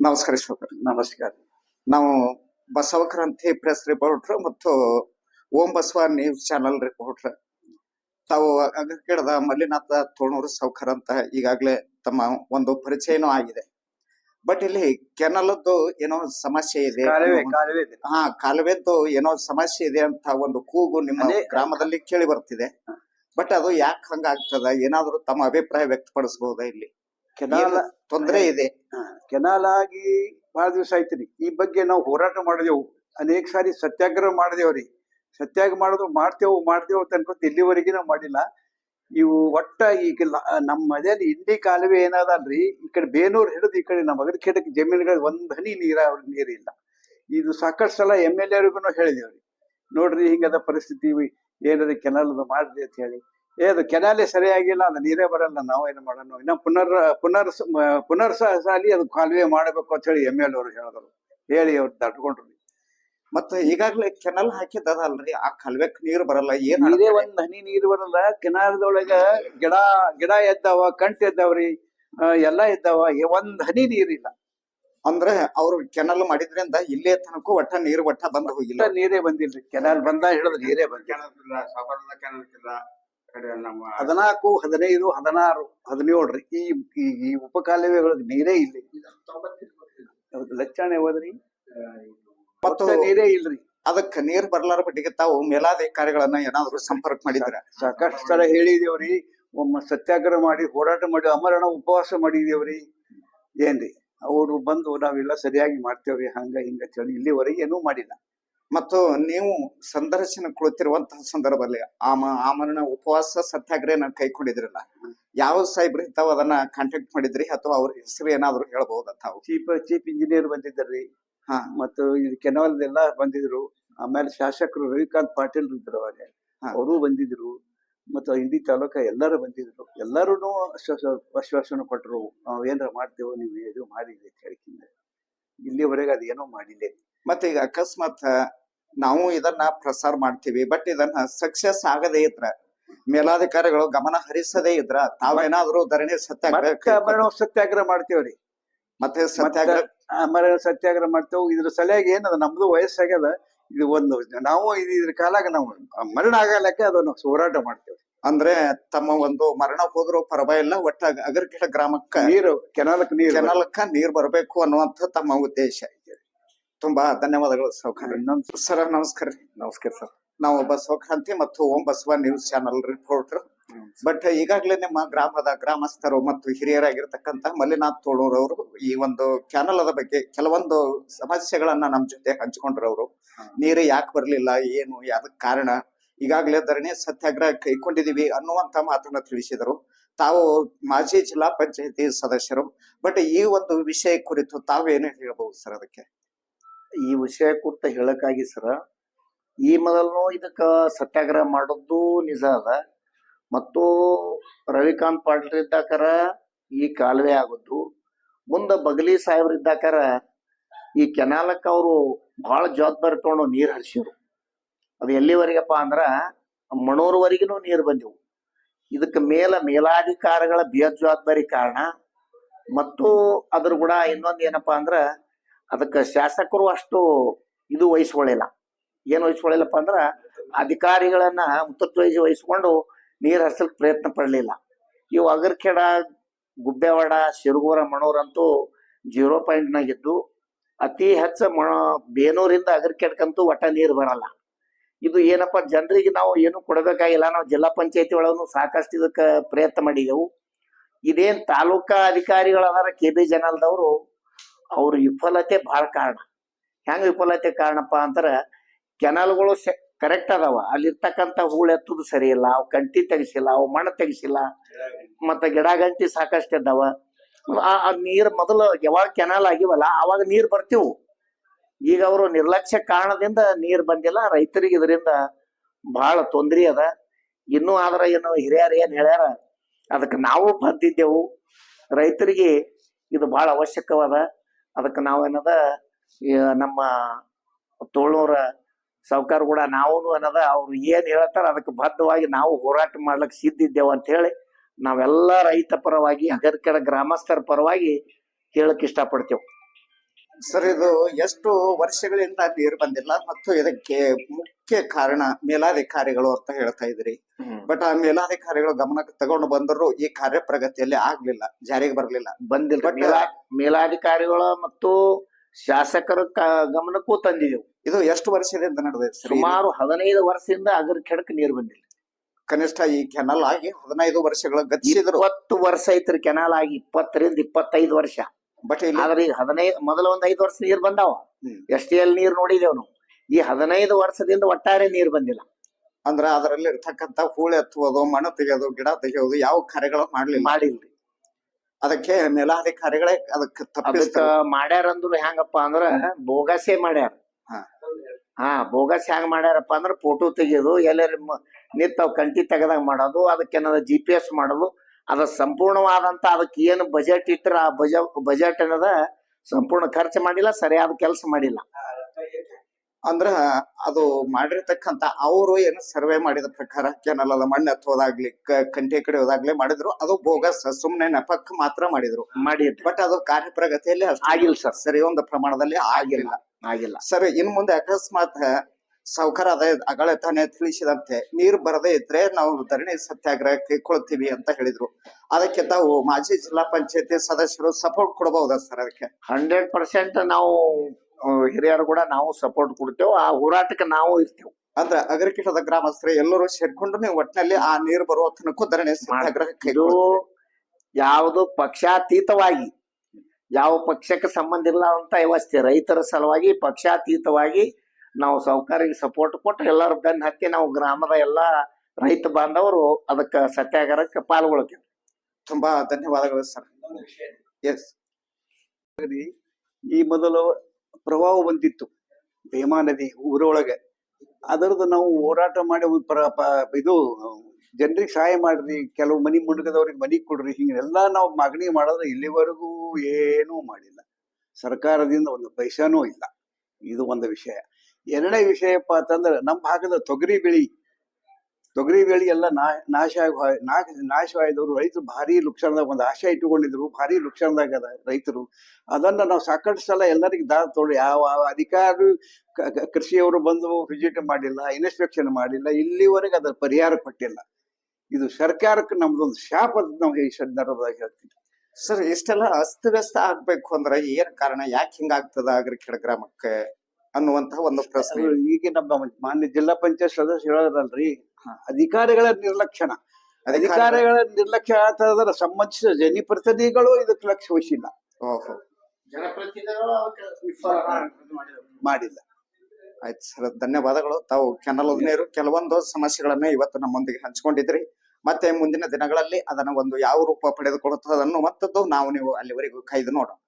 ನಮಸ್ಕಾರ. ಶಿವಕರ್ ನಮಸ್ಕಾರ ನಾವು ಬಸವಕ್ರಾಂತಿ ಪ್ರೆಸ್ ರಿಪೋರ್ಟರ್ ಮತ್ತು Om Basava news channel reporter ತಾವು ಅಗರ್ಗಿಡದ ಮಲ್ಲಿನಾಥ ತೋಣೂರು ಸೌಕರ್ ಅಂತ ಈಗಾಗಲೇ ತಮ್ಮ ಒಂದು ಪರಿಚಯನೂ ಆಗಿದೆ. ಬಟ್ ಇಲ್ಲಿ ಕೆನಲದ್ದು ಏನೋ ಸಮಸ್ಯೆ ಇದೆ ಹಾ ಕಾಲುವೆದ್ದು ಏನೋ ಸಮಸ್ಯೆ ಇದೆ ಅಂತ ಒಂದು ಕೂಗು ನಿಮ್ಮ ಗ್ರಾಮದಲ್ಲಿ ಕೇಳಿ ಬರ್ತಿದೆ. ಬಟ್ ಅದು ಯಾಕೆ ಹಂಗಾಗ್ತದ? ಏನಾದ್ರು ತಮ್ಮ ಅಭಿಪ್ರಾಯ ವ್ಯಕ್ತಪಡಿಸಬಹುದಾ ಇಲ್ಲಿ? ಕೆನಾಲ್ ತೊಂದರೆ ಇದೆ? ಕೆನಾಲ್ ಆಗಿ ಬಹಳ ದಿವಸ ಆಯ್ತ್ರಿ. ಈ ಬಗ್ಗೆ ನಾವು ಹೋರಾಟ ಮಾಡಿದೆವು. ಅನೇಕ ಸಾರಿ ಸತ್ಯಾಗ್ರಹ ಮಾಡಿದೆವ್ರಿ ಸತ್ಯಾಗ್ರಹ ಮಾಡಿದ್ರು ಮಾಡ್ತೇವು ಮಾಡ್ತೇವು ಅಂತ ಅನ್ಕೊಂತ ಇಲ್ಲಿವರೆಗೆ ನಾವು ಮಾಡಿಲ್ಲ. ಇವು ಒಟ್ಟ ಈಗ ನಮ್ಮ ಮನೆಯಲ್ಲಿ ಇಂಡಿ ಕಾಲುವೆ ಏನದಲ್ರಿ ಈ ಕಡೆ ಬೇನೂರು ಹಿಡಿದು ಈ ಕಡೆ ನಮ್ಮ ಅಗರಖೇಡಕ್ಕೆ ಜಮೀನುಗಳು ಒಂದ್ ಹನಿ ನೀರ ನೀರಿಲ್ಲ ಇದು ಸಾಕಷ್ಟು ಸಲ ಎಂ ಎಲ್ ಎರಿಗೂ ಹೇಳಿದೇವ್ರಿ ನೋಡ್ರಿ ಹಿಂಗದ ಪರಿಸ್ಥಿತಿ ಏನದ ಕೆನಾಲ್ ಮಾಡ್ರಿ ಅಂತ ಹೇಳಿ. ಏ ಅದು ಕೆನಾಲೇ ಸರಿಯಾಗಿಲ್ಲ ಅದು ನೀರೇ ಬರಲ್ಲ ನಾವು ಏನು ಮಾಡೋಣ? ಇನ್ನ ಪುನರ್ ಪುನರ್ ಪುನರ್ ಸಾಲಿ ಅದು ಕಾಲುವೆ ಮಾಡಬೇಕು ಅಂತ ಹೇಳಿ ಎಂ ಎಲ್ ಅವರು ಹೇಳಿದ್ರು. ಹೇಳಿ ಅವ್ರು ತಡ್ಕೊಂಡ್ರು ಮತ್ತೆ ಈಗಾಗಲೇ ಕೆನಲ್ ಹಾಕಿದ್ದಲ್ರಿ ಆ ಕಾಲುವೆಕ್ ನೀರು ಬರಲ್ಲ ಏನ್ ನೀರೇ ಅಡ್ತಾರೆ? ಒಂದ್ ಹನಿ ನೀರು ಬರಲ್ಲ ಕೆನಾಲದೊಳಗ ಗಿಡ ಗಿಡ ಎದ್ದಾವ ಕಂಟ್ ಎದ್ದಾವ್ರಿ ಎಲ್ಲಾ ಇದ್ದಾವ ಒಂದ್ ಹನಿ ನೀರಿಲ್ಲ. ಅಂದ್ರೆ ಅವ್ರು ಕೆನಲ್ ಮಾಡಿದ್ರಿಂದ ಇಲ್ಲೇ ತನಕ ಒಟ್ಟ ನೀರು ಒಟ್ಟ ಬಂದು ಹೋಗಿಲ್ಲ. ನೀರೇ ಬಂದಿಲ್ರಿ ಕೆನಾಲ್ ಬಂದ ಹೇಳಿದ್ರೆ ನೀರೇ ಬಂದಿಲ್ಲ. ಹದಿನಾಲ್ಕು ಹದಿನೈದು ಹದಿನಾರು ಹದಿನೇಳ್ರಿ. ಈ ಈ- ಈ ಉಪಕಾಲುವೆಗಳಿಗೆ ನೀರೇ ಇಲ್ಲ. ಹೌದು, ಲಕ್ಷಣ ಹೋದ್ರಿ? ಮತ್ತು ನೀರೇ ಇಲ್ರಿ. ಅದಕ್ಕ ನೀರ್ ಬರ್ಲಾರ ಬಟ್ಟಿಗೆ ತಾವು ಮೇಲಾಧಿಕಾರಿಗಳನ್ನ ಏನಾದ್ರು ಸಂಪರ್ಕ ಮಾಡಿದ್ರ ಸಾಕಷ್ಟು ಸಲ ಹೇಳಿದೇವ್ರಿ. ಒಮ್ಮ ಸತ್ಯಾಗ್ರಹ ಮಾಡಿ ಹೋರಾಟ ಮಾಡಿ ಅಮರಣ ಉಪವಾಸ ಮಾಡಿದೇವ್ರಿ. ಏನ್ರಿ? ಅವರು ಬಂದು ನಾವೆಲ್ಲ ಸರಿಯಾಗಿ ಮಾಡ್ತೇವ್ರಿ. ಹಂಗ ಹಿಂಗ ಚಳಿ. ಹೇಳಿ ಇಲ್ಲಿವರೆಗೆ ಏನೂ ಮಾಡಿಲ್ಲ. ಮತ್ತು ನೀವು ಸಂದರ್ಶನ ಕುಳಿತಿರುವಂತಹ ಸಂದರ್ಭದಲ್ಲಿ ಆಮ ಆಮರಣ ಉಪವಾಸ ಸತ್ಯಾಗ್ರಹನ ಕೈಕೊಂಡಿದ್ರಲ್ಲ ಯಾವ ಸಾಹೇಬ್ರ ತಾವು ಅದನ್ನ ಕಾಂಟ್ಯಾಕ್ಟ್ ಮಾಡಿದ್ರಿ ಅಥವಾ ಅವ್ರ ಹೆಸರು ಏನಾದ್ರು ಹೇಳ್ಬಹುದಾ ತಾವು ಚೀಫ್ ಚೀಫ್ ಇಂಜಿನಿಯರ್ ಬಂದಿದ್ದಾರ್ರಿ ಹಾ. ಮತ್ತು ಇದು ಕೆನವಲ್ದೆಲ್ಲ ಬಂದಿದ್ರು. ಆಮೇಲೆ ಶಾಸಕರು ರವಿಕಾಂತ್ ಪಾಟೀಲ್ ಇದ್ರು ಅವಾಗ. ಅವರು ಬಂದಿದ್ರು. ಮತ್ತು ಇಂಡಿ ತಾಲೂಕ ಎಲ್ಲರೂ ಬಂದಿದ್ರು. ಎಲ್ಲರೂ ಆಶ್ವಾಸನೆ ಕೊಟ್ಟರು ನಾವು ಏನಾರ ಮಾಡ್ತೇವೋ ನೀವು ಇದು ಮಾಡಿದ್ರಿ ಅಂತ ಹೇಳಿಕಿಂದ ಇಲ್ಲಿವರೆಗೆ ಅದೇನೋ ಮಾಡಿಲ್ಲ. ಮತ್ತೆ ಈಗ ಅಕಸ್ಮಾತ್ ನಾವು ಇದನ್ನ ಪ್ರಸಾರ ಮಾಡ್ತೀವಿ. ಬಟ್ ಇದನ್ನ ಸಕ್ಸಸ್ ಆಗದೇ ಇದ್ರ ಮೇಲಾಧಿಕಾರಿಗಳು ಗಮನ ಹರಿಸದೇ ಇದ್ರ ತಾವೇನಾದ್ರೂ ಧರಣಿ ಸತ್ಯಾಗ್ರಹ ಮರಣ ಸತ್ಯಾಗ್ರಹ ಮಾಡ್ತೇವ್ರಿ ಮತ್ತೆ ಸತ್ಯಾಗ್ರಹ ಮರಣ ಸತ್ಯಾಗ್ರಹ ಮಾಡ್ತೇವೆ. ಇದ್ರ ಸಲಹೆಗೆ ಏನದ ನಮ್ದು ವಯಸ್ಸಾಗ್ಯದ. ಇದು ಒಂದು ನಾವು ಇದು ಇದ್ರ ಕಾಲಾಗ ನಾವು ಮರಣ ಆಗಲಕ್ಕೆ ಅದನ್ನು ಹೋರಾಟ ಮಾಡ್ತೇವೆ. ಅಂದ್ರೆ ತಮ್ಮ ಒಂದು ಮರಣ ಹೋದ್ರು ಪರವಾಗಿಲ್ಲ ಒಟ್ಟ ಅಗರ್ಕಿಡ ಗ್ರಾಮಕ್ಕ ನೀರು ಕೆನಾಲಕ್ ನೀರು. ಕೆನಲಕ್ಕ ನೀರ್ ಬರಬೇಕು ಅನ್ನುವಂತ ತಮ್ಮ ಉದ್ದೇಶ. ತುಂಬಾ ಧನ್ಯವಾದಗಳು ಸೌಕರ್ಯ ಇನ್ನೊಂದು ಸರ್ ನಮಸ್ಕಾರ ರೀ. ನಮಸ್ಕಾರ ಸರ್. ನಾವು ಬಸವಕ್ರಾಂತಿ ಮತ್ತು Om Basava news channel reporter but ಈಗಾಗಲೇ ನಿಮ್ಮ ಗ್ರಾಮದ ಗ್ರಾಮಸ್ಥರು ಮತ್ತು ಹಿರಿಯರಾಗಿರ್ತಕ್ಕಂಥ ಮಲ್ಲಿನಾಥ್ ತೋಳೂರ್ ಅವರು ಈ ಒಂದು ಕ್ಯಾನಲದ ಬಗ್ಗೆ ಕೆಲವೊಂದು ಸಮಸ್ಯೆಗಳನ್ನ ನಮ್ಮ ಜೊತೆ ಹಂಚಿಕೊಂಡ್ರ ಅವರು ನೀರು ಯಾಕೆ ಬರಲಿಲ್ಲ ಏನು ಯಾವ್ದಕ್ ಕಾರಣ? ಈಗಾಗಲೇ ಧರಣಿ ಸತ್ಯಾಗ್ರಹ ಕೈಕೊಂಡಿದೀವಿ ಅನ್ನುವಂತ ಮಾತನ್ನ ತಿಳಿಸಿದರು. ತಾವು ಮಾಜಿ ಜಿಲ್ಲಾ ಪಂಚಾಯತಿ ಸದಸ್ಯರು. ಬಟ್ ಈ ಒಂದು ವಿಷಯ ಕುರಿತು ತಾವೇನು ಹೇಳಬಹುದು ಸರ್ ಅದಕ್ಕೆ? ಈ ವಿಷಯ ಕುರಿತ ಹೇಳಕ್ಕಾಗಿ ಸರ, ಈ ಮೊದಲು ಇದಕ್ಕ ಸತ್ಯಾಗ್ರಹ ಮಾಡೋದು ನಿಜ ಅದ. ಮತ್ತು ರವಿಕಾಂತ್ ಪಾಟೀಲ್ ಇದ್ದಾಕರ ಈ ಕಾಲುವೆ ಆಗದ್ದು. ಮುಂದ ಬಗಲಿ ಸಾಹೇಬ್ರು ಇದ್ದಾಕರ ಈ ಕೆನಾಲಕ್ಕ ಅವರು ಬಹಳ ಜವಾಬ್ದಾರಿ ತಗೊಂಡು ನೀರು ಹರಿಸಿದ್ರು. ಅದು ಎಲ್ಲಿವರೆಗಪ್ಪ ಅಂದ್ರ ಮಣೋರ್ವರೆಗೂ ನೀರು ಬಂದಿವು. ಇದಕ್ಕ ಮೇಲ ಮೇಲಾಧಿಕಾರಿಗಳ ಬೇಜವಾಬ್ದಾರಿ ಕಾರಣ. ಮತ್ತು ಅದ್ರ ಕೂಡ ಇನ್ನೊಂದು ಏನಪ್ಪಾ ಅಂದ್ರ ಅದಕ್ಕ ಶಾಸಕರು ಅಷ್ಟು ಇದು ವಹಿಸ್ಕೊಳ್ಳಿಲ್ಲ ಏನು ವಹಿಸ್ಕೊಳ್ಳಿಲ್ಲಪ್ಪ ಅಂದ್ರ ಅಧಿಕಾರಿಗಳನ್ನ ಮುತುತ್ವಹಿಸಿ ವಹಿಸ್ಕೊಂಡು ನೀರ್ ಹರಿಸಲಿಕ್ಕೆ ಪ್ರಯತ್ನ ಪಡಲಿಲ್ಲ. ಇವು ಅಗರ್ಖೇಡ, ಗುಬ್ಬೇವಾಡ, ಶಿರಗೂರ ಮಣೂರಂತೂ ಜೀರೋ ಪಾಯಿಂಟ್ನಾಗಿದ್ದು ಅತಿ ಹೆಚ್ಚು ಮಣ ಬೇನೂರಿಂದ ಅಗರ್ಖೇಡ್ಕಂತೂ ಒಟ್ಟ ನೀರು ಬರಲ್ಲ. ಇದು ಏನಪ್ಪ ಜನರಿಗೆ ನಾವು ಏನು ಕೊಡಬೇಕಾಗಿಲ್ಲ, ನಾವು ಜಿಲ್ಲಾ ಪಂಚಾಯತಿ ಒಳಗೂ ಸಾಕಷ್ಟು ಇದಕ್ಕೆ ಪ್ರಯತ್ನ ಮಾಡಿದೆವು. ಇದೇನ್ ತಾಲೂಕಾ ಅಧಿಕಾರಿಗಳು ಅದಾರ ಕೆ ಬಿ ಜನಲ್ದವರು ಅವ್ರ ವಿಫಲತೆ ಬಹಳ ಕಾರಣ. ಹೆಂಗ ವಿಫಲತೆ ಕಾರಣಪ್ಪ ಅಂತಾರ, ಕೆನಾಲ್ಗಳು ಕರೆಕ್ಟ್ ಅದಾವ. ಅಲ್ಲಿರ್ತಕ್ಕಂಥ ಹೂಳು ಎತ್ತುದು ಸರಿ ಇಲ್ಲ, ಅವು ಕಂಟಿ ತೆಗಿಸಿಲ್ಲ, ಅವು ಮಣ್ಣು ತೆಗಿಸಿಲ್ಲ, ಮತ್ತೆ ಗಿಡ ಗಂಟಿ ಸಾಕಷ್ಟು ಇದ್ದಾವ. ಆ ನೀರ್ ಮೊದಲು ಯಾವಾಗ ಕೆನಾಲ್ ಆಗಿವಲ್ಲ ಅವಾಗ ನೀರ್ ಬರ್ತಿವು. ಈಗ ಅವರು ನಿರ್ಲಕ್ಷ್ಯ ಕಾರಣದಿಂದ ನೀರ್ ಬಂದಿಲ್ಲ, ರೈತರಿಗೆ ಇದರಿಂದ ಬಹಳ ತೊಂದರೆ ಅದ. ಇನ್ನೂ ಆದ್ರ ಏನು ಹಿರಿಯರು ಏನ್ ಹೇಳ್ಯಾರ ಅದಕ್ಕೆ ನಾವು ಬಂದಿದ್ದೆವು. ರೈತರಿಗೆ ಇದು ಬಹಳ ಅವಶ್ಯಕವಾದ ಅದಕ್ಕೆ ನಾವೇನದ ನಮ್ಮ ತೋಳೂರ ಸಾವುಕಾರ ಕೂಡ ನಾವು ಅನ್ನದ ಅವ್ರು ಏನ್ ಹೇಳ್ತಾರ ಅದಕ್ಕೆ ಬದ್ಧವಾಗಿ ನಾವು ಹೋರಾಟ ಮಾಡ್ಲಿಕ್ಕೆ ಸಿದ್ಧಿದ್ದೇವೆ ಅಂತ ಹೇಳಿ ನಾವೆಲ್ಲ ರೈತ ಪರವಾಗಿ ಹಗರ್ಕಡ ಗ್ರಾಮಸ್ಥರ ಪರವಾಗಿ ಹೇಳಕ್ ಇಷ್ಟಪಡ್ತೇವೆ. ಸರ್ ಇದು ಎಷ್ಟು ವರ್ಷಗಳಿಂದ ನೀರು ಬಂದಿಲ್ಲ ಮತ್ತು ಇದಕ್ಕೆ ಮುಖ್ಯ ಕಾರಣ ಮೇಲಾಧಿಕಾರಿಗಳು ಅಂತ ಹೇಳ್ತಾ ಇದ್ರಿ ಬಟ್ ಆ ಮೇಲಾಧಿಕಾರಿಗಳು ಗಮನಕ್ಕೆ ತಗೊಂಡು ಬಂದರು ಈ ಕಾರ್ಯ ಪ್ರಗತಿಯಲ್ಲಿ ಆಗ್ಲಿಲ್ಲ ಜಾರಿಗೆ ಬರಲಿಲ್ಲ. ಬಂದಿಲ್ಲ. ಬಟ್ ಮೇಲಾ ಮೇಲಾಧಿಕಾರಿಗಳ ಮತ್ತು ಶಾಸಕರ ಗಮನಕ್ಕೂ ತಂದಿದೆವು ಇದು ಎಷ್ಟು ವರ್ಷದಿಂದ ನಡೆದಿದೆ ಇದು? ಸುಮಾರು ಹದಿನೈದು ವರ್ಷದಿಂದ ಅದ್ರ ಕೆಡಕ್ ನೀರು ಬಂದಿಲ್ಲ. ಕನಿಷ್ಠ ಈ ಕೆನಲ್ ಆಗಿ ಹದಿನೈದು ವರ್ಷಗಳ ಗತಿಸಿದ್ರು. ಇಪ್ಪತ್ತು ವರ್ಷ ಐತ್ರಿ ಕೆನಾಲ್ ಆಗಿ ಇಪ್ಪತ್ತರಿಂದ ಇಪ್ಪತ್ತೈದು ವರ್ಷ. ಬಟ್ ಆದ್ರೆ ಈಗ ಹದಿನೈದು ಮೊದಲ ಒಂದ್ ಐದು ವರ್ಷ ನೀರ್ ಬಂದಾವ. ಎಷ್ಟೇ ಎಸ್ ಎಲ್ ನೀರ್ ನೋಡಿದೇವ್ ನಾವು ಈ ಹದಿನೈದು ವರ್ಷದಿಂದ ಒಟ್ಟಾರೆ ನೀರ್ ಬಂದಿಲ್ಲ. ಅಂದ್ರ ಅದರಲ್ಲಿ ಇರ್ತಕ್ಕಂತ ಹೂಳೆ ಎತ್ತುವುದು ಮಣ್ಣು ತೆಗೆಯೋದು ಗಿಡ ತೆಗೆಯೋದು ಯಾವ ಕಾರ್ಯಗಳು ಮಾಡ್ಲಿಲ್ಲ. ಮಾಡಿಲ್ರಿ. ಅದಕ್ಕೆ ಮೇಲಾಧಿಕಾರಿಗಳೇ ಅದಕ್ಕೆ ಅದಕ್ಕ ಮಾಡ್ಯಾರ ಅಂದ್ರು ಹೆಂಗಪ್ಪ ಅಂದ್ರ ಬೋಗಸೆ ಮಾಡ್ಯಾರ. ಹಾ. ಬೋಗಸ್ ಹೆಂಗ್ ಮಾಡ್ಯಾರಪ್ಪ ಅಂದ್ರ ಫೋಟೋ ತೆಗಿಯೋದು ಎಲ್ಲರ ನಿಂತ ಅವ್ ಕಂಟಿ ತೆಗದಾಗ ಮಾಡೋದು ಅದಕ್ಕೇನಾದ ಜಿ ಪಿ ಎಸ್ ಮಾಡೋದು ಅದ ಸಂಪೂರ್ಣವಾದಂತ ಅದಕ್ಕೆ ಏನು ಬಜೆಟ್ ಇಟ್ಟರ ಆ ಬಜ ಬಜೆಟ್ ಅನ್ನೋದ ಸಂಪೂರ್ಣ ಖರ್ಚು ಮಾಡಿಲ್ಲ ಸರಿಯಾದ ಕೆಲಸ ಮಾಡಿಲ್ಲ. ಅಂದ್ರ ಅದು ಮಾಡಿರ್ತಕ್ಕಂತ ಅವರು ಏನು ಸರ್ವೆ ಮಾಡಿದ ಪ್ರಕಾರ ಕೆನಲದ ಮಣ್ಣು ಎತ್ತೋದಾಗ್ಲಿ ಕ- ಕಡೆ ಕಡಿಯೋದಾಗ್ಲಿ ಮಾಡಿದ್ರು ಅದು ಬೋಗಸ್ ಸುಮ್ನೆ ನೆಪಕ್ ಮಾತ್ರ ಮಾಡಿದ್ರು. ಮಾಡಿ ಬಟ್ ಅದು ಕಾರ್ಯ ಪ್ರಗತಿಯಲ್ಲಿ ಆಗಿಲ್ಲ ಸರ್. ಸರಿ ಒಂದು ಪ್ರಮಾಣದಲ್ಲಿ ಆಗಿಲ್ಲ. ಆಗಿಲ್ಲ. ಸರ್ ಇನ್ ಮುಂದೆ ಅಕಸ್ಮಾತ್ ಸಾವುಕಾರ ಅದೇ ಅಗಳೆ ತಾನೇ ತಿಳಿಸಿದಂತೆ ನೀರು ಬರದೇ ಇದ್ರೆ ನಾವು ಧರಣಿ ಸತ್ಯಾಗ್ರಹ ಕೈಕೊಳ್ತೀವಿ ಅಂತ ಹೇಳಿದ್ರು. ಅದಕ್ಕೆ ತಾವು ಮಾಜಿ ಜಿಲ್ಲಾ ಪಂಚಾಯತಿ ಸದಸ್ಯರು ಸಪೋರ್ಟ್ ಕೊಡಬಹುದಾ ಸರ್ ಅದಕ್ಕೆ? ಹಂಡ್ರೆಡ್ ಪರ್ಸೆಂಟ್ ನಾವು ಹಿರಿಯರು ಕೂಡ ನಾವು ಸಪೋರ್ಟ್ ಕೊಡ್ತೇವೆ. ಆ ಹೋರಾಟಕ್ಕೆ ನಾವು ಇರ್ತೇವೆ. ಅಂದ್ರೆ ಅಗರಕಿಟದ ಗ್ರಾಮಸ್ಥರು ಎಲ್ಲರೂ ಸೇರ್ಕೊಂಡು ನೀವು ಒಟ್ಟಿನಲ್ಲಿ ಆ ನೀರು ಬರುವ ತನಕ ಧರಣಿ ಸತ್ಯಾಗ್ರಹ ಯಾವುದು ಪಕ್ಷಾತೀತವಾಗಿ ಯಾವ ಪಕ್ಷಕ್ಕೆ ಸಂಬಂಧ ಇಲ್ಲ ಅಂತ ವ್ಯವಸ್ಥೆ. ರೈತರ ಸಲುವಾಗಿ ಪಕ್ಷಾತೀತವಾಗಿ ನಾವು ಸೌಕಾರಿಗೆ ಸಪೋರ್ಟ್ ಕೊಟ್ಟು ಎಲ್ಲರ ಬೆನ್ನ ಹತ್ತಿ ನಾವು ಗ್ರಾಮದ ಎಲ್ಲ ರೈತ ಬಾಂಧವರು ಅದಕ್ಕೆ ಸತ್ಯಾಗ್ರಹಕ್ಕೆ ಪಾಲ್ಗೊಳ್ತೇವೆ. ತುಂಬಾ ಧನ್ಯವಾದಗಳು ಸರ್. ಎಸ್ ಈ ಮೊದಲು ಪ್ರವಾಹ ಬಂದಿತ್ತು. ಭೀಮಾ ನದಿ ಊರೊಳಗೆ. ಅದರದ್ದು ನಾವು ಹೋರಾಟ ಮಾಡಿ ಒಂದು ಪ್ರ ಪ- ಇದು ಜನರಿಗೆ ಸಹಾಯ ಮಾಡ್ರಿ ಕೆಲವು ಮನಿ ಮುಂಡಗದವ್ರಿಗೆ ಮನಿ ಕೊಡ್ರಿ ಹಿಂಗೆಲ್ಲ ನಾವು ಮಾಗಣಿ ಮಾಡಿದ್ರೆ ಇಲ್ಲಿವರೆಗೂ ಏನೂ ಮಾಡಿಲ್ಲ. ಸರ್ಕಾರದಿಂದ ಒಂದು ಪೈಸಾನೂ ಇಲ್ಲ. ಇದು ಒಂದು ವಿಷಯ. ಎರಡನೇ ವಿಷಯಪ್ಪ ಅಂತಂದ್ರೆ ನಮ್ಮ ಭಾಗದ ತೊಗರಿ ಬೆಳಿ ತೊಗರಿ ಬೆಳಿ ಎಲ್ಲ ನಾಶ ಆಗಿ ನಾಶವಾದವರು ರೈತರು ಭಾರಿ ಲುಕ್ಷಣದಾಗ ಒಂದು ಆಶೆ ಇಟ್ಟುಕೊಂಡಿದ್ರು, ಭಾರಿ ಲುಕ್ಷಣದಾಗ ರೈತರು. ಅದನ್ನ ನಾವು ಸಾಕಷ್ಟು ಸಲ ಎಲ್ಲರಿಗೆ ದಾರ ತೋಡಿ ಯಾವ ಅಧಿಕಾರಿ ಕೃಷಿಯವರು ಬಂದು ವಿಸಿಟ್ ಮಾಡಿಲ್ಲ ಇನ್ಸ್ಪೆಕ್ಷನ್ ಮಾಡಿಲ್ಲ, ಇಲ್ಲಿವರೆಗೆ ಅದರ ಪರಿಹಾರ ಕೊಟ್ಟಿಲ್ಲ. ಇದು ಸರ್ಕಾರಕ್ಕೆ ನಮ್ದೊಂದು ಶಾಪ ನಾವು ಈ ಸಂದರ್ಭದಾಗ ಹೇಳ್ತೀವಿ ಸರ್, ಇಷ್ಟೆಲ್ಲ ಅಸ್ತವ್ಯಸ್ತ ಆಗ್ಬೇಕು ಅಂದ್ರೆ ಏನ್ ಕಾರಣ? ಯಾಕೆ ಹಿಂಗಾಗ್ತದ ಅಗ್ರಿಕೆಡ್ ಗ್ರಾಮಕ್ಕೆ ಅನ್ನುವಂತಹ ಒಂದು ಪ್ರಶ್ನೆ ಈಗ ನಮ್ಮ ಮಾನ್ಯ ಜಿಲ್ಲಾ ಪಂಚಾಯತ್ ಸದಸ್ಯ ಹೇಳೋದಲ್ರಿ ಹಾ. ಅಧಿಕಾರಿಗಳ ನಿರ್ಲಕ್ಷಣ. ಅಧಿಕಾರಿಗಳ ನಿರ್ಲಕ್ಷ್ಯ ಆತಂದ್ರೆ ಸಂಬಂಧಿಸಿದ ಜನಪ್ರತಿನಿಧಿಗಳು ಇದಕ್ಕೆ ಲಕ್ಷ್ಯ ವಹಿಸಿಲ್ಲ ಓಹೋ ಮಾಡಿಲ್ಲ. ಆಯ್ತು ಸರ್ ಧನ್ಯವಾದಗಳು. ತಾವು ಕೆನಲ್ ನೀರು ಕೆಲವೊಂದು ಸಮಸ್ಯೆಗಳನ್ನ ಇವತ್ತು ನಮ್ಮೊಂದಿಗೆ ಹಂಚ್ಕೊಂಡಿದ್ರಿ. ಮತ್ತೆ ಮುಂದಿನ ದಿನಗಳಲ್ಲಿ ಅದನ್ನ ಒಂದು ಯಾವ ರೂಪ ಪಡೆದುಕೊಳ್ಳುತ್ತದೆ ಅನ್ನುವಂಥದ್ದು ನಾವು ನೀವು ಅಲ್ಲಿವರೆಗೂ ಕೈದು ನೋಡೋಣ.